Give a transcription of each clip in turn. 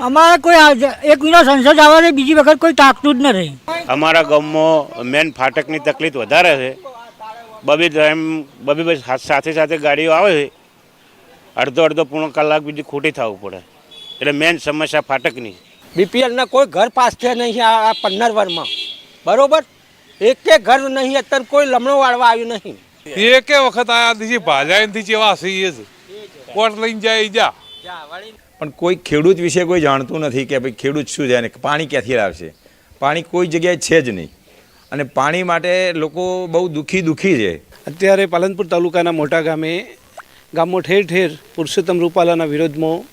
અમારે કોઈ આ- એક મહિના સંસદ આવવાની બીજી વખત કોઈ તાકતું જ નથી. અમારા ગામમાં મેન ફાટકની તકલીફ વધારે છે. બબે ટાઈમ બબે બસ સાથે સાથે ગાડીઓ આવે છે. અડધો અડધો પૂર્ણ કલાક બીજી ખોટી થવું પડે. એટલે મેન સમસ્યા ફાટકની. બીપીએલના કોઈ ઘર પાસ થયા નહીં આ આ પંદર વરમાં. બરોબર? એકે ઘર નહીં અત્યારે કોઈ લમણો વાળવા આવ્યું નહીં. એકે વખત આયા દીધી ભાજાયનથી જેવા છીએ જ. કોટ લઈને જાય જા. પણ કોઈ ખેડૂત વિશે કોઈ જાણતું નથી કે ભાઈ ખેડૂત શું છે અને પાણી ક્યાંથી લાવશે. પાણી કોઈ જગ્યાએ છે જ નહીં. અને પાણી માટે લોકો બહુ દુઃખી દુઃખી છે. અત્યારે પાલનપુર તાલુકાના મોટા ગામે ગામમાં ઠેર ઠેર પુરુષોત્તમ રૂપાલાના વિરોધમાં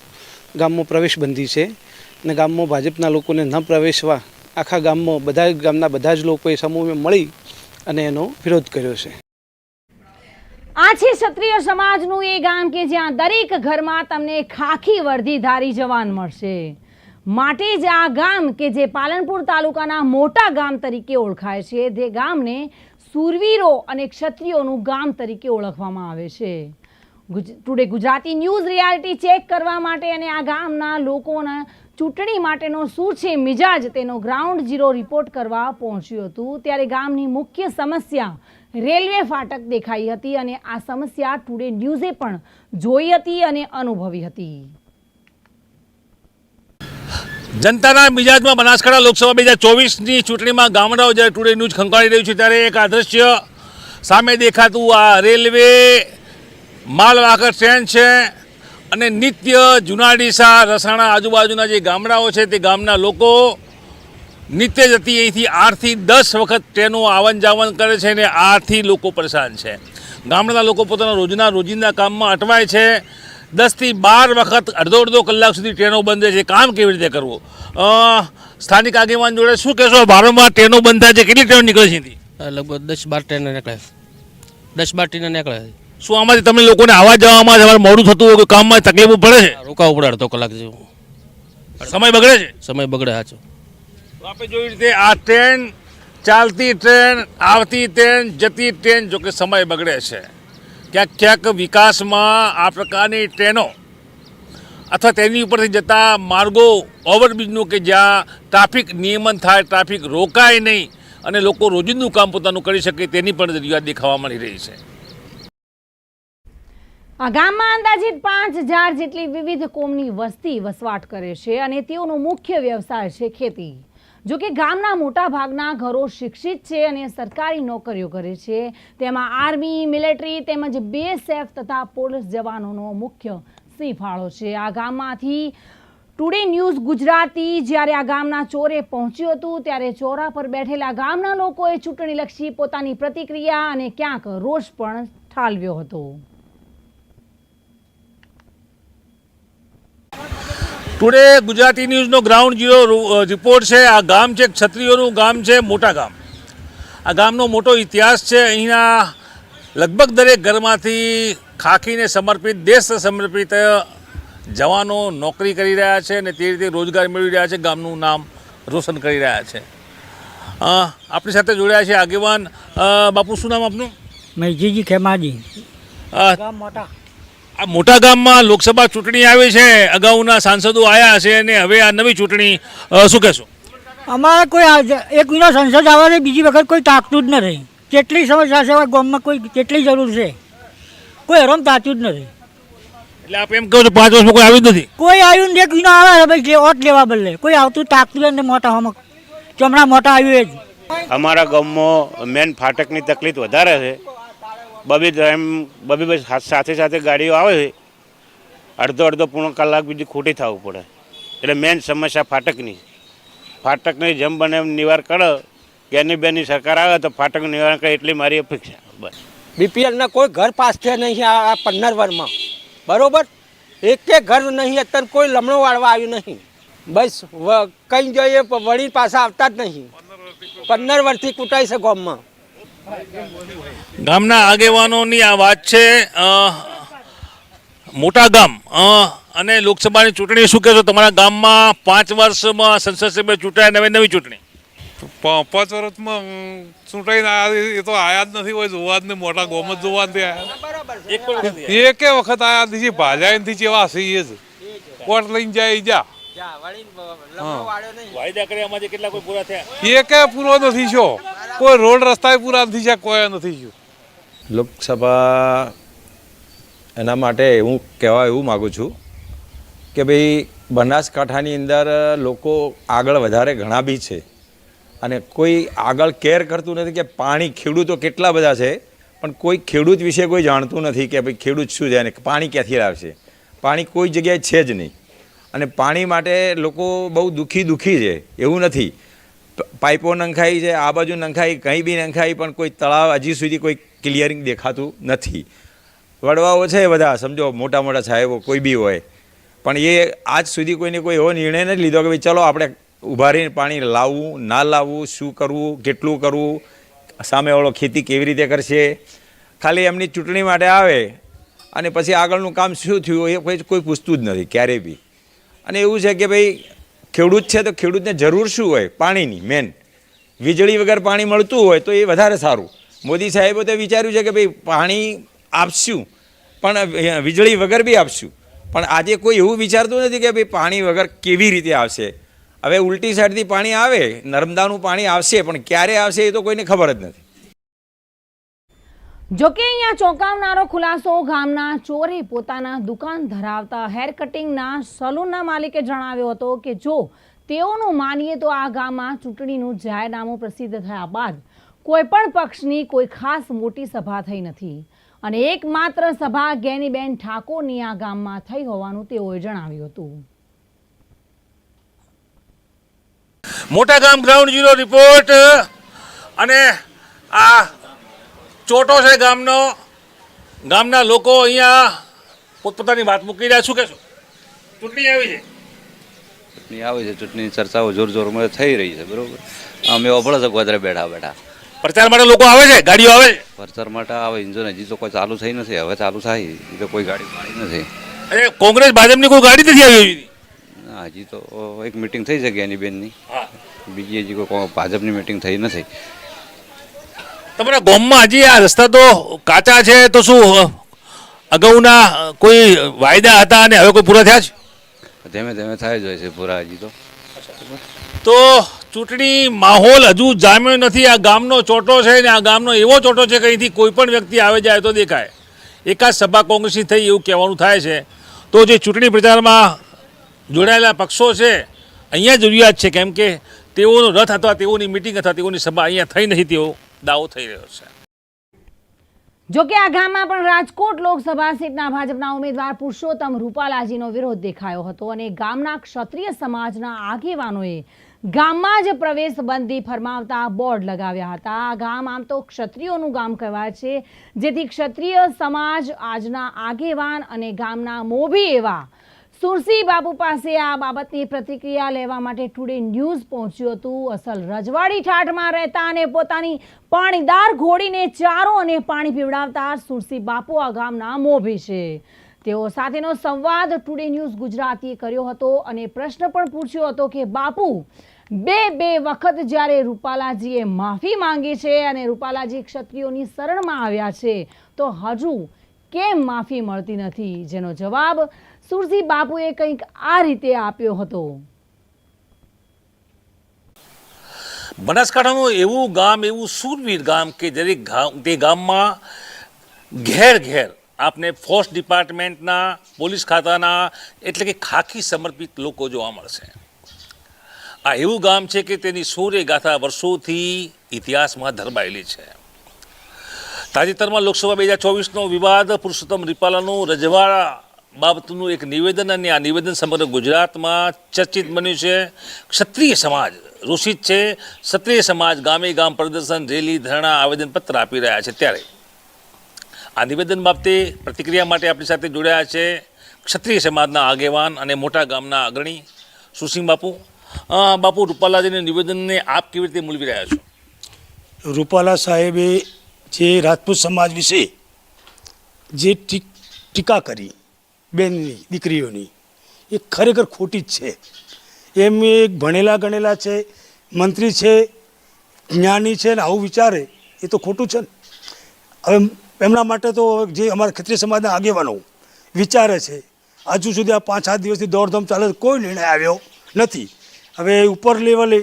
ગામમાં પ્રવેશબંધી છે અને ગામમાં ભાજપના લોકોને ન પ્રવેશવા આખા ગામમાં બધા ગામના બધા જ લોકોએ સમૂહમાં મળી અને એનો વિરોધ કર્યો છે. આ છે ક્ષત્રિય સમાજનું એ ગામ કે જ્યાં દરેક ઘરમાં તમને ખાખી વર્દીધારી જવાન મળશે. માટે જ આ ગામ કે જે પાલનપુર તાલુકાના મોટા ગામ તરીકે ઓળખાય છે, તે ગામને સુરવીરો અને ક્ષત્રિયોનું ગામ તરીકે ઓળખવામાં આવે છે. Today Gujarati news reality check કરવા માટે અને આ ગામના લોકોના ચૂંટણી માટેનો શું છે મિજાજ તેનો ગ્રાઉન્ડ ઝીરો રિપોર્ટ કરવા પહોંચ્યું હતું. ત્યારે ગામની મુખ્ય સમસ્યા રેલવે ફાટક દેખાઈ હતી અને આ સમસ્યા ટુડે ન્યૂઝે પણ જોઈ હતી અને અનુભવી હતી. જનતાના મિજાજમાં બનાસકાંઠા લોકસભા બે હજાર ચોવીસની ચૂંટણીમાં ગામડાઓ જ્યારે ટુડે ન્યૂઝ ખંકાળી રહ્યું છે ત્યારે એક આદૃશ્ય સામે દેખાતું આ રેલવે માલવાહક ટ્રેન છે અને નિત્ય જુનાડીસા રસાણા આજુબાજુના જે ગામડાઓ છે તે ગામના લોકો નિત્ય જતી અહીંથી આઠથી દસ વખત ટ્રેનો આવન જાવન કરે છે અને આથી લોકો પરેશાન છે. ગામડાના લોકો પોતાના રોજના રોજિંદા કામમાં અટવાય છે. દસથી બાર વખત અડધો અડધો કલાક સુધી ટ્રેનો બંધ છે. કામ કેવી રીતે કરવું? સ્થાનિક આગેવાન જોડે શું કહેશો? વારંવાર ટ્રેનો બંધ થાય છે. કેટલી ટ્રેનો નીકળે છે લગભગ દસ બાર ટ્રેન નીકળે દસ બાર ટ્રેન નીકળે શું આમાંથી તમે લોકોને આવવા જવામાં તમારે મોડું થતું હોય કામમાં તકલીફો પડે છે? રોકાવું પડે અડધો કલાક જેવું. સમય બગડે છે? સમય બગડે સાચો. આપણે જોઈ રીતે આ ટ્રેન ચાલતી ટ્રેન, આવતી ટ્રેન, જતી ટ્રેન જો કે સમય બગડે છે. ક્યાંક ક્યાંક વિકાસમાં આ પ્રકારની ટ્રેનો અથવા તેની ઉપરથી જતા માર્ગો ઓવરબ્રિજનું કે જ્યાં ટ્રાફિક નિયમન થાય, ટ્રાફિક રોકાય નહીં અને લોકો રોજિંદું કામ પોતાનું કરી શકે તેની પણ જરૂરિયાત દેખાવા મળી રહી છે. આ ગામમાં અંદાજિત પાંચ હજાર જેટલી વિવિધ કોમની વસ્તી વસવાટ કરે છે અને તેઓનો મુખ્ય વ્યવસાય છે ખેતી. જો કે ગામના મોટા ભાગના ઘરો શિક્ષિત છે અને સરકારી નોકરીઓ કરે છે, તેમાં આર્મી, મિલિટરી તેમજ બીએસએફ તથા પોલીસ જવાનોનો મુખ્ય ફાળો છે. આ ગામમાંથી ટુડે ન્યૂઝ ગુજરાતી, જ્યારે આ ગામના ચોરે પહોંચ્યું હતું, ત્યારે ચોરા પર બેઠેલા ગામના લોકોએ ચૂંટણીલક્ષી પોતાની પ્રતિક્રિયા અને ક્યાંક રોષ પણ ઠાલવ્યો હતો. ટુડે ગુજરાતી ન્યૂઝનો ગ્રાઉન્ડ જીરો રિપોર્ટ છે. આ ગામ છે ક્ષત્રિયોનું ગામ છે મોટા ગામ. આ ગામનો મોટો ઇતિહાસ છે. અહીંના લગભગ દરેક ઘરમાંથી ખાખીને સમર્પિત દેશ સમર્પિત જવાનો નોકરી કરી રહ્યા છે અને તે રીતે રોજગાર મેળવી રહ્યા છે. ગામનું નામ રોશન કરી રહ્યા છે. આપણી સાથે જોડાયા છે આગેવાન. બાપુ શું નામ આપનું? મૈજીજી ખેમાજી. મોટા. આ મોટા ગામમાં લોકસભા ચૂંટણી આવી છે અગાઉના સાંસદો આવ્યા છે અને હવે આ નવી ચૂંટણી શું કહેશો? અમારે કોઈ આ- એક મહિનો સંસદ આવે બીજી વખત કોઈ તાકતું જ નથી. કેટલી સમસ્યા છે ગામમાં કોઈ કેટલી જરૂર છે કોઈ હરમ તાતું જ નથી. એટલે આપ એમ કહો છો પાંચ વર્ષમાં કોઈ આવ્યું જ નથી? કોઈ આવ્યું ને એક મહિનો આવે ભાઈ ઓટ લેવા બદલે. કોઈ આવતું તાકતું જ નથી મોટા હમક. ચમડા મોટા આવ્યું એ જ. અમારા ગામમાં મેન ફાટકની તકલીફ વધારે છે. બબે ટાઈમ બબે સાથે સાથે ગાડીઓ આવે છે. અડધો અડધો પૂર્ણ કલાક બીજી ખોટી થવું પડે. એટલે મેઇન સમસ્યા ફાટકની ફાટકની જેમ બને એમ નિવાર કરે એની બેની સરકાર આવે તો ફાટક નિવારણ કરે એટલી મારી અપેક્ષા. બસ. બીપીએલના કોઈ ઘર પાસ થયા નહીં આ પંદર વરમાં. બરોબર? એકે ઘર નહીં, અત્યારે કોઈ લમણો વાળવા આવ્યું નહીં. બસ કંઈ જોઈએ, વળી પાછા આવતા જ નહીં. પંદર વર્ષથી કૂટાય છે ગામમાં. ગામના આગેવાનોની આ વાત છે મોટા ગામ અને લોકસભાની ચૂંટણી શું કહેશો? તમારા ગામમાં પાંચ વર્ષમાં સંસદ સભ્ય ચૂંટાય નવી નવી ચૂંટણી. પાંચ વર્ષમાં ચૂંટાઈને એ તો આયા જ નથી હોય જોવા જ નહીં મોટા ગોમ જ જોવા નથી એક વખત આયા નથી દીધી ભાજાયનથી જેવા હશે એ જ. કોટ લઈને જાય ઈ જા. કોઈ પૂરા થયા? એ કે પૂરો નથી થયો. કોઈ રોડ રસ્તા પૂરા નથી છે કોઈ નથી થયું લોકસભા એના માટે હું કહેવા એવું માગું છું કે ભાઈ બનાસકાંઠાની અંદર લોકો આગળ વધારે ઘણા બી છે અને કોઈ આગળ કેર કરતું નથી કે પાણી ખેડૂતો કેટલા બધા છે, પણ કોઈ ખેડૂત વિશે કોઈ જાણતું નથી કે ભાઈ ખેડૂત શું છે અને પાણી ક્યાંથી લાવશે. પાણી કોઈ જગ્યાએ છે જ નહીં. અને પાણી માટે લોકો બહુ દુઃખી દુઃખી છે, એવું નથી. પાઇપો નંખાઈ છે, આ બાજુ નંખાઈ, કંઈ બી નંખાઈ, પણ કોઈ તળાવ હજી સુધી કોઈ ક્લિયરિંગ દેખાતું નથી. વડવાઓ છે બધા, સમજો, મોટા મોટા સાહેબો, કોઈ બી હોય. પણ એ આજ સુધી કોઈને કોઈ એવો નિર્ણય નથી લીધો કે ભાઈ ચલો આપણે ઊભા રહીને પાણી લાવવું, ના લાવવું, શું કરવું, કેટલું કરવું, સામેવાળો ખેતી કેવી રીતે કરશે. ખાલી એમની ચૂંટણી માટે આવે અને પછી આગળનું કામ શું થયું એ કોઈ કોઈ પૂછતું જ નથી ક્યારેય બી. અને એવું છે કે ભાઈ ખેડૂત છે તો ખેડૂતને જરૂર શું હોય? પાણીની મેન વીજળી વગર પાણી મળતું હોય તો એ વધારે સારું. મોદી સાહેબે તો વિચાર્યું છે કે ભાઈ, પાણી આપશું, પણ વીજળી વગર બી આપશું. પણ આજે કોઈ એવું વિચારતું નથી કે ભાઈ, પાણી વગર કેવી રીતે આવશે? હવે ઉલટી સાઈડથી પાણી આવે, નર્મદાનું પાણી આવશે, પણ ક્યારે આવશે એ તો કોઈને ખબર જ નથી. જોકે અહીંયા ચોંકાવનારો ખુલાસો ગામના ચોરે પોતાના દુકાન ધરાવતા હેર કટિંગના સલૂનના માલિકે જણાવ્યો હતો કે જો તેઓનું માનીએ તો આ ગામમાં ચૂંટણીનું જાહેરનામું પ્રસિદ્ધ થયા બાદ કોઈ પણ પક્ષની કોઈ ખાસ મોટી સભા થઈ નથી. અને એકમાત્ર સભા ગેનીબેન ઠાકોરની આ ગામમાં થઈ હોવાનું તેઓએ જણાવ્યું હતું. મોટા ગામ ગ્રાઉન્ડ ઝીરો રિપોર્ટ અને આ ચોટો છે ગામનો. ગામના લોકો અહીંયા પોતપોતાની વાત મૂકી રહ્યા શું કહેશો? ચૂંટણી આવી છે. ચૂંટણી આવે છે. ચૂંટણીની ચર્ચાઓ જોર જોરમાં થઈ રહી છે બરોબર? અમે અભળ છો ગોદરે બેઠા બેઠા. પ્રચાર માટે લોકો આવે છે? ગાડીઓ આવે છે? પ્રચાર માટે આવે ઇન્જોન હજી તો કોઈ ચાલુ થઈ નથી. હવે ચાલુ થાય. એ તો કોઈ ગાડી પાડી નથી. અરે કોંગ્રેસ ભાજપની કોઈ ગાડી નથી આવી હજી. તો એક મિટિંગ થઈ છે જ્ઞાની બેનની બીજી હજી કોઈ ભાજપની મિટિંગ થઈ નથી. તમારા ગામમાં હજી આ રસ્તા તો કાચા છે તો શું અગાઉના કોઈ વાયદા હતા અને હવે કોઈ પૂરા થયા છે? ધીમે ધીમે થાય જ હોય છે પૂરા હજી તો. તો ચૂંટણી માહોલ હજુ જામ્યો નથી આ ગામનો ચોટો છે ને આ ગામનો એવો ચોટો છે કે અહીંથી કોઈ પણ વ્યક્તિ આવે જાય તો દેખાય. એકાદ સભા કોંગ્રેસની થઈ એવું કહેવાનું થાય છે. તો જે ચૂંટણી પ્રચારમાં જોડાયેલા પક્ષો છે અહીંયા જરૂરિયાત છે કેમ કે તેઓનો રથ અથવા તેઓની મિટિંગ અથવા તેઓની સભા અહીંયા થઈ નથી તેવો દાવો થઈ રહ્યો છે. જોકે આ ગામમાં પણ રાજકોટ લોકસભા સીટના ભાજપના ઉમેદવાર પુરુષોત્તમ રૂપાલાજીનો વિરોધ દેખાયો હતો અને ગામના ક્ષત્રિય સમાજના આગેવાનોએ ગામમાં જ પ્રવેશ બંધી ફરમાવતા બોર્ડ લગાવ્યા હતા. આ ગામ આમ તો ક્ષત્રિયોનું ગામ કહેવાય છે, જેથી ક્ષત્રિય સમાજ આજના આગેવાન અને ગામના મોભી એવા સુરસી બાપુ પાસે આ બાબતની પ્રતિક્રિયા લેવા માટે ટુડે ન્યૂઝ પહોંચ્યું હતું. અસલ રજવાડી ઠાઠમાં રહેતા અને પોતાની પાણીદાર ઘોડીને ચારો અને પાણી પીવડાવતા સુરસી બાપુ આ ગામના મોભી છે. તેઓ સાથેનો સંવાદ ટુડે ન્યૂઝ ગુજરાતીએ કર્યો હતો અને પ્રશ્ન પણ પૂછ્યો હતો કે બાપુ, બે બે વખત જ્યારે રૂપાલાજીએ માફી માંગી છે અને રૂપાલાજી ક્ષત્રિયોની શરણમાં આવ્યા છે, તો હજુ કેમ માફી મળતી નથી? જેનો જવાબ સુરજી બાપુએ કંઈક આ રીતે આપ્યો હતો. બનાસકાંઠાનું એવું ગામ, એવું સુરવીર ગામ કે દરેક ગામ, તે ગામમાં ઘેર ઘેર આપને ફોર્સ ડિપાર્ટમેન્ટના, પોલીસ ખાતાના એટલે કે ખાખી સમર્પિત લોકો જોવા મળશે. આ એવું ગામ છે કે તેની સૂર્યગાથા વર્ષોથી ઇતિહાસમાં ધરબાયેલી છે. તાજેતરમાં લોકસભા બે હજાર ચોવીસનો વિવાદ, પુરુષોત્તમ રૂપાલાનું રજવાડા બાબતનું એક નિવેદન અને આ નિવેદન સમગ્ર ગુજરાતમાં ચર્ચિત બન્યું છે. ક્ષત્રિય સમાજ રૂષિત છે. ક્ષત્રિય સમાજ ગામે ગામ પ્રદર્શન, રેલી, ધરણા, આવેદનપત્ર આપી રહ્યા છે ત્યારે. આ નિવેદન બાબતે પ્રતિક્રિયા માટે આપણી સાથે જોડાયા છે ક્ષત્રિય સમાજના આગેવાન અને મોટા ગામના અગ્રણી સુસિંહ બાપુ. બાપુ, રૂપાલાજીના નિવેદનને આપ કેવી રીતે મૂલવી રહ્યા છો? રૂપાલા સાહેબે જે રાજપૂત સમાજ વિશે જે ટીકા કરી બેનની, દીકરીઓની, એ ખરેખર ખોટી જ છે. એમ એક ભણેલા ગણેલા છે, મંત્રી છે, જ્ઞાની છે ને આવું વિચારે, એ તો ખોટું છે ને. હવે એમના માટે તો જે અમારા ક્ષત્રિય સમાજના આગેવાનો વિચારે છે, હજુ સુધી આ પાંચ સાત દિવસથી દોડધામ ચાલે કોઈ નિર્ણય આવ્યો નથી. હવે ઉપર લેવલે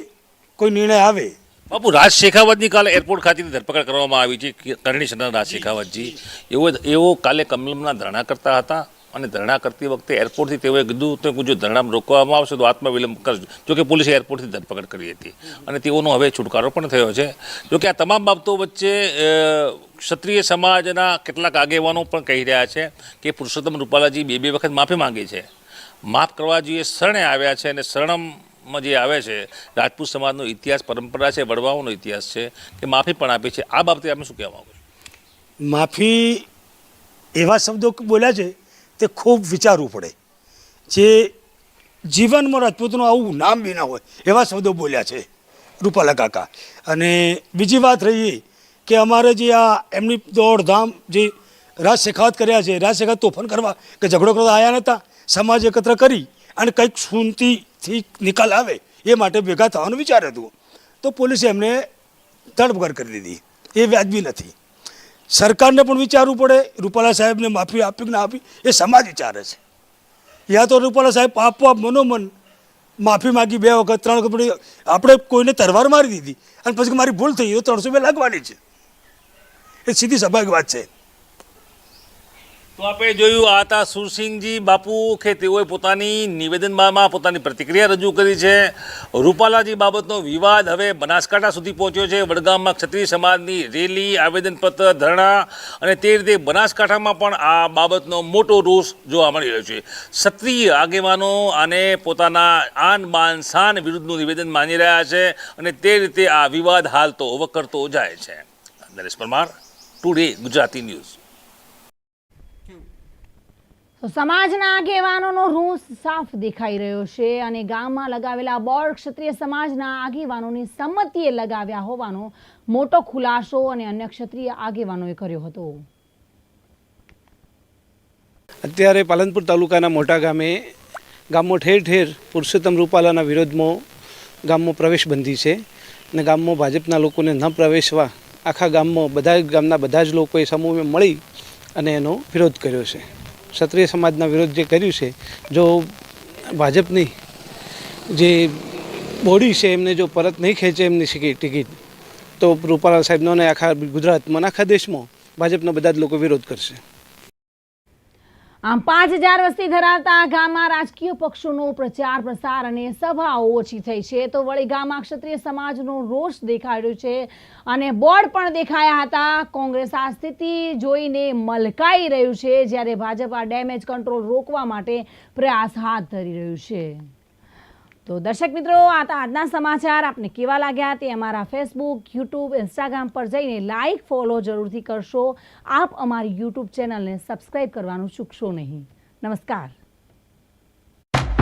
કોઈ નિર્ણય આવે બાપુ, રાજ શેખાવતની કાલે એરપોર્ટ ખાતેથી ધરપકડ કરવામાં આવી છે, કે કરણી સેના રાજ શેખાવતજી. એવો એવો કાલે કમલમના ધરણા કરતા હતા અને ધરણા કરતી વખતે એરપોર્ટથી તેઓએ કીધું તો જો ધરણામાં રોકવામાં આવશે તો આત્મવિલંબ કરજો. જોકે પોલીસે એરપોર્ટથી ધરપકડ કરી હતી. અને તેઓનો હવે છુટકારો પણ થયો છે. જોકે આ તમામ બાબતો વચ્ચે ક્ષત્રિય સમાજના કેટલાક આગેવાનો પણ કહી રહ્યા છે કે પુરુષોત્તમ રૂપાલાજી બે બે વખત માફી માંગી છે. માફ કરવા જોઈએ, શરણે આવ્યા છે અને શરણમાં જે આવે છે, રાજપૂત સમાજનો ઇતિહાસ, પરંપરા છે, વડવાઓનો ઇતિહાસ છે કે માફી પણ આપી છે. આ બાબતે આપણે શું કહેવા માંગો માફી એવા શબ્દો બોલ્યા છે, તે ખૂબ વિચારવું પડે. જે જીવનમાં રાજપૂતનું આવું નામ બી ના હોય, એવા શબ્દો બોલ્યા છે, રૂપાલા કાકા. અને બીજી વાત રહી કે અમારે જે આ એમની દોડધામ જે રાજ શેખાવત કર્યા છે રાજ શેખાવત તોફાન કરવા, કે ઝઘડો કરવા આવ્યા નહોતા સમાજ એકત્ર કરી અને કંઈક સુનતીથી નિકાલ આવે, એ માટે ભેગા થવાનું વિચાર હતું. તો પોલીસે એમને ધરપકડ કરી દીધી. એ વ્યાજબી નથી. સરકારને પણ વિચારવું પડે, રૂપાલા સાહેબને માફી આપી કે ના આપી, એ સમાજ વિચારે છે. યા તો રૂપાલા સાહેબ આપોઆપ મનોમન માફી માગી બે વખત, ત્રણ વખત આપણે કોઈને તરવાર મારી દીધી. અને પછી મારી ભૂલ થઈ તો ત્રણસો બે લાગવાની છે. એ સીધી સ્વાભાવિક વાત છે. તો આપણે જોયું, આ હતા સુરસિંહજી બાપુ કે તેઓએ પોતાની નિવેદનમાં પોતાની પ્રતિક્રિયા રજૂ કરી છે. રૂપાલાજી બાબતનો વિવાદ હવે બનાસકાંઠા સુધી પહોંચ્યો છે. વડગામમાં ક્ષત્રિય સમાજની રેલી, આવેદનપત્ર, ધરણા અને તે રીતે બનાસકાંઠામાં પણ આ બાબતનો મોટો રોષ જોવા મળી રહ્યો છે. ક્ષત્રિય આગેવાનો આને પોતાના આન બાન શાન વિરુદ્ધનું નિવેદન માની રહ્યા છે અને તે રીતે આ વિવાદ હાલ તો વકરતો જાય છે. Naresh Parmar today Gujarati news. તો સમાજના આગેવાનોનો રોષ સાફ દેખાઈ રહ્યો છે અને ગામમાં લગાવેલા બોર્ડ ક્ષત્રિય સમાજના આગેવાનોની સંમતિએ લગાવ્યા હોવાનો મોટો ખુલાસો અને અન્ય ક્ષત્રિય આગેવાનોએ કર્યો હતો. અત્યારે પાલનપુર તાલુકાના મોટા ગામે ગામમાં ઠેર ઠેર પુરુષોત્તમ રૂપાલાના વિરોધમાં ગામમાં પ્રવેશ બંધી છે અને ગામમાં ભાજપના લોકોને ન પ્રવેશવા આખા ગામમાં બધા ગામના બધા જ લોકોએ સમૂહમાં મળી અને એનો વિરોધ કર્યો છે. ક્ષત્રિય સમાજના વિરોધ જે કર્યું છે, જો ભાજપની જે બોડી છે, એમને જો પરત નહીં ખેંચે એમની શીખી ટિકિટ, તો રૂપાલા સાહેબનો અને આખા ગુજરાતમાં આખા દેશમાં ભાજપના બધા જ લોકો વિરોધ કરશે. આમ પાંચ હજાર વસ્તી ધરાવતા આ ગામમાં રાજકીય પક્ષોનો પ્રચાર, પ્રસાર અને સભાઓ ઓછી થઈ છે. તો વળી ગામમાં ક્ષત્રિય સમાજનો રોષ દેખાડ્યો છે અને બોર્ડ પણ દેખાયા હતા. કોંગ્રેસ આ સ્થિતિ જોઈને મલકાઈ રહ્યું છે, જ્યારે ભાજપ આ ડેમેજ કંટ્રોલ રોકવા માટે પ્રયાસ હાથ ધરી રહ્યું છે. તો દર્શક મિત્રો, આ તો આજના સમાચાર. આપને કેવા લાગ્યા તે અમારા ફેસબુક યુટ્યુબ ઇન્સ્ટાગ્રામ પર જઈને લાઇક ફોલો જરૂરથી કરશો. આપ અમારી યુટ્યુબ ચેનલને સબસ્ક્રાઈબ કરવાનું ચૂકશો નહીં. નમસ્કાર.